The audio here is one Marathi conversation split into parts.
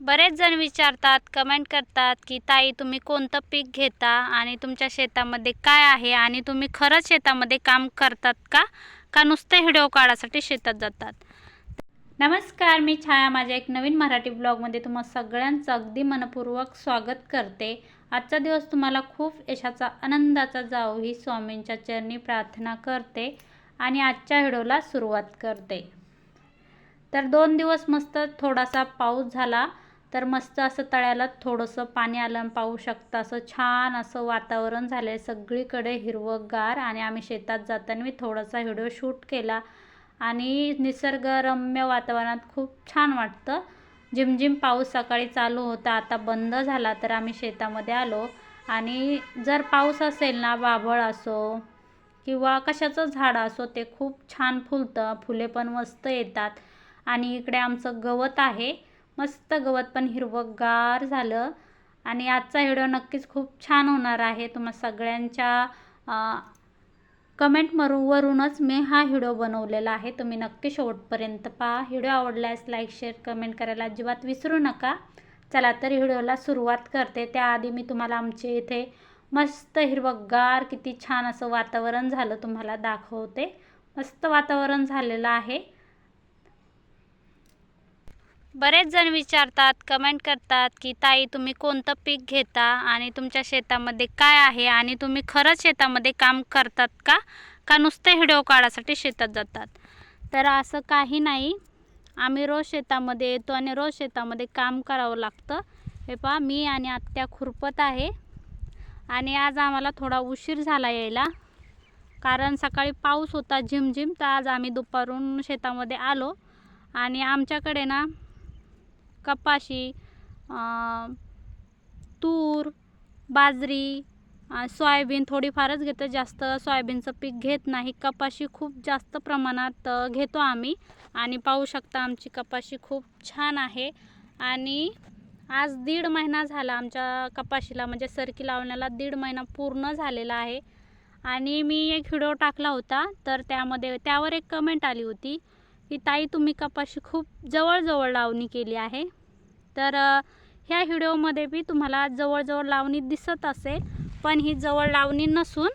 बरेच जण विचारतात कमेंट करतात की ताई तुम्ही कोणतं पीक घेता आणि तुमच्या शेतामध्ये काय आहे आणि तुम्ही खरंच शेतामध्ये काम करतात का? का नुसते व्हिडिओ काढासाठी शेतात जातात? नमस्कार मी छाया. माझ्या एक नवीन मराठी ब्लॉगमध्ये तुम्हा सगळ्यांचं अगदी मनपूर्वक स्वागत करते. आजचा दिवस तुम्हाला खूप यशाचा आनंदाचा जावो ही स्वामींच्या चरणी प्रार्थना करते आणि आजच्या व्हिडिओला सुरुवात करते. तर दोन दिवस मस्त थोडासा पाऊस झाला. तर मस्त असं तळ्याला थोडंसं पाणी आलं पाहू शकता. असं छान असं वातावरण झालं आहे सगळीकडे हिरवंगार आणि आम्ही शेतात जाताना मी थोडासा व्हिडिओ शूट केला. आणि निसर्गरम्य वातावरणात खूप छान वाटतं. झिमझिम पाऊस सकाळी चालू होता आता बंद झाला तर आम्ही शेतामध्ये आलो. आणि जर पाऊस असेल ना बाभळ असो किंवा कशाचं झाड असो ते खूप छान फुलतं. फुले पण मस्त येतात. आणि इकडे आमचं गवत आहे. मस्त गवत पण हिरवंगार झालं. आणि आजचा व्हिडिओ नक्कीच खूप छान होणार आहे. तुम्हा सगळ्यांच्या कमेंट वरूनच मी हा व्हिडिओ बनवलेला आहे. तुम्ही नक्की शेवटपर्यंत पहा. व्हिडिओ आवडल्यास लाईक शेअर कमेंट करायला अजिबात विसरू नका. चला तर व्हिडिओला सुरुवात करते. त्याआधी मी तुम्हाला आमचे इथे मस्त हिरवंगार किती छान असं वातावरण झालं तुम्हाला दाखवते. मस्त वातावरण झालेलं आहे. बरेच जण विचारतात कमेंट करतात की ताई तुम्ही कोणतं पीक घेता आणि तुमच्या शेतामध्ये काय आहे आणि तुम्ही खरंच शेतामध्ये काम करतात का? का नुसते व्हिडिओ काढासाठी शेतात जातात? तर असं काही नाही. आम्ही रोज शेतामध्ये येतो आणि रोज शेतामध्ये काम करावं लागतं. हे पहा मी आणि आत्या खुरपत आहे. आणि आज आम्हाला थोडा उशीर झाला यायला. कारण सकाळी पाऊस होता झिमझिम तर आज आम्ही दुपारून शेतामध्ये आलो. आणि आमच्याकडे ना कपाशी तूर बाजरी सोयाबीन थोडीफारच घेतो. जास्त सोयाबीनचं पीक घेत नाही. कपाशी खूप जास्त प्रमाणात घेतो आम्ही. आणि पाहू शकता आमची कपाशी खूप छान आहे. आणि आज दीड महिना झाला आमच्या कपाशीला म्हणजे सरकी लावण्याला दीड महिना पूर्ण झालेला आहे. आणि मी एक व्हिडिओ टाकला होता तर त्यामध्ये त्यावर एक कमेंट आली होती. की ताई तुम्ही कपाशी खूप जवळजवळ लावणी केली आहे. तर ह्या व्हिडिओमध्ये बी तुम्हाला जवळजवळ लावणी दिसत असेल पण ही जवळ लावणी नसून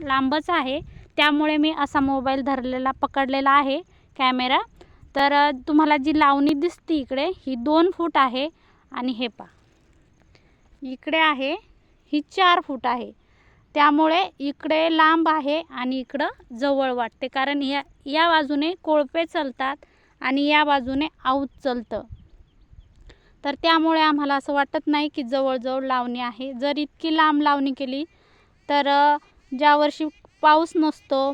लांबच आहे. त्यामुळे मी असा मोबाईल धरलेला पकडलेला आहे कॅमेरा. तर तुम्हाला जी लावणी दिसते इकडे ही दोन फूट आहे आणि हे पा इकडे आहे ही चार फूट आहे. त्यामुळे इकडे लांब आहे आणि इकडं जवळ वाटते. कारण या या बाजूने कोळपे चलतात आणि या बाजूने आऊत चलतं. तर त्यामुळे आम्हाला असं वाटत नाही की जवळजवळ लावणी आहे. जर इतकी लांब लावणी केली तर ज्या वर्षी पाऊस नसतो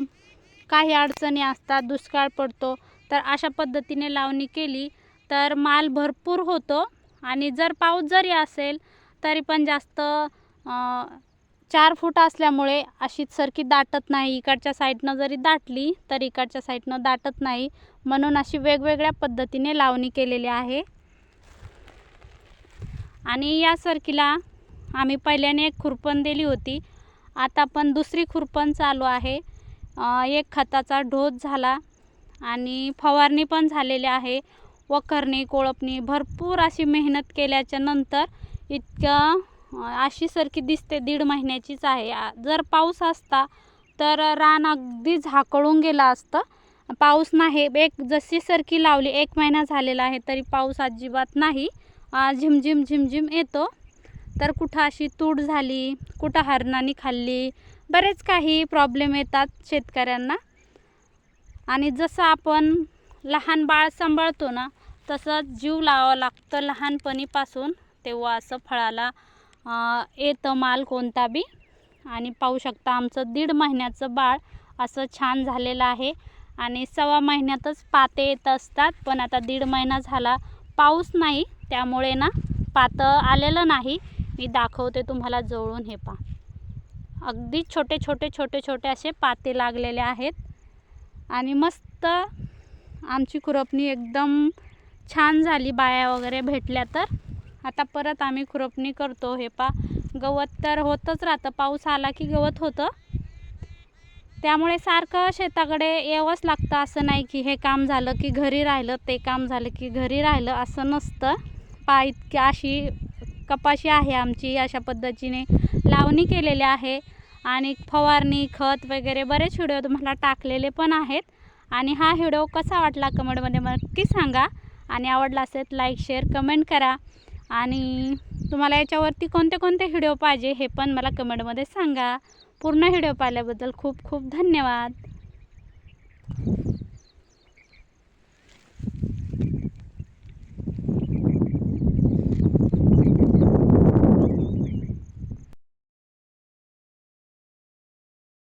काही अडचणी असतात दुष्काळ पडतो तर अशा पद्धतीने लावणी केली तर माल भरपूर होतो आणि जर पाऊस जरी असेल तरी पण जास्त चार फूट असल्यामुळे अशीच सरकी दाटत नाही. इकडच्या साईडनं जरी दाटली तर इकडच्या साईडनं दाटत नाही. म्हणून अशी वेगवेगळ्या पद्धतीने लावणी केलेली आहे. आणि या सरकीला आम्ही पहिल्याने एक खुरपण दिली होती. आता पण दुसरी खुरपण चालू आहे. एक खताचा ढोस झाला आणि फवारणी पण झालेली आहे. वखरणी कोळपणी भरपूर अशी मेहनत केल्याच्यानंतर इतकं अशी सरकी दिसते दीड महिन्याचीच आहे. जर पाऊस असता तर रान अगदी झाकळून गेलं असतं. पाऊस नाही एक जशी सरकी लावली एक महिना झालेला आहे तरी पाऊस अजिबात नाही. झिमझिम झिमझिम येतो. तर कुठं अशी तूट झाली कुठं हरणानी खाल्ली बरेच काही प्रॉब्लेम येतात शेतकऱ्यांना. आणि जसं आपण लहान बाळ सांभाळतो ना तसंच जीव लावावं लागतं लहानपणीपासून तेव्हा असं फळाला येतं माल कोणता बी. आणि पाहू शकता आमचं दीड महिन्याचं बाळ असं छान झालेलं आहे. आणि सव्वा महिन्यातच पाते येत असतात पण आता दीड महिना झाला पाऊस नाही. त्यामुळे ना पातं आलेलं नाही. मी दाखवते तुम्हाला जवळून हे पा अगदी छोटे छोटे छोटे छोटे असे पाते लागलेले आहेत. आणि मस्त आमची खुरपणी एकदम छान झाली बाया वगैरे भेटल्या तर. आता परत आम्ही खुरपणी करतो. हे पा गवत तर होतच राहतं. पाऊस आला की गवत होतं. त्यामुळे सारखं शेताकडे यावंच लागतं. असं नाही की हे काम झालं की घरी राहिलं ते काम झालं की घरी राहिलं. असं नसतं. पा इतकी अशी कपाशी आहे आमची. अशा पद्धतीने लावणी केलेली आहे. आणि फवारणी खत वगैरे बरेच व्हिडिओ तुम्हाला टाकलेले पण आहेत. आणि हा व्हिडिओ कसा वाटला कमेंटमध्ये नक्की सांगा. आणि आवडला असेल लाईक शेअर कमेंट करा. आणि तुम्हाला याच्यावरती कोणते कोणते व्हिडिओ पाहिजे हे पण मला कमेंटमध्ये सांगा. पूर्ण व्हिडिओ पाहिल्याबद्दल खूप खूप धन्यवाद.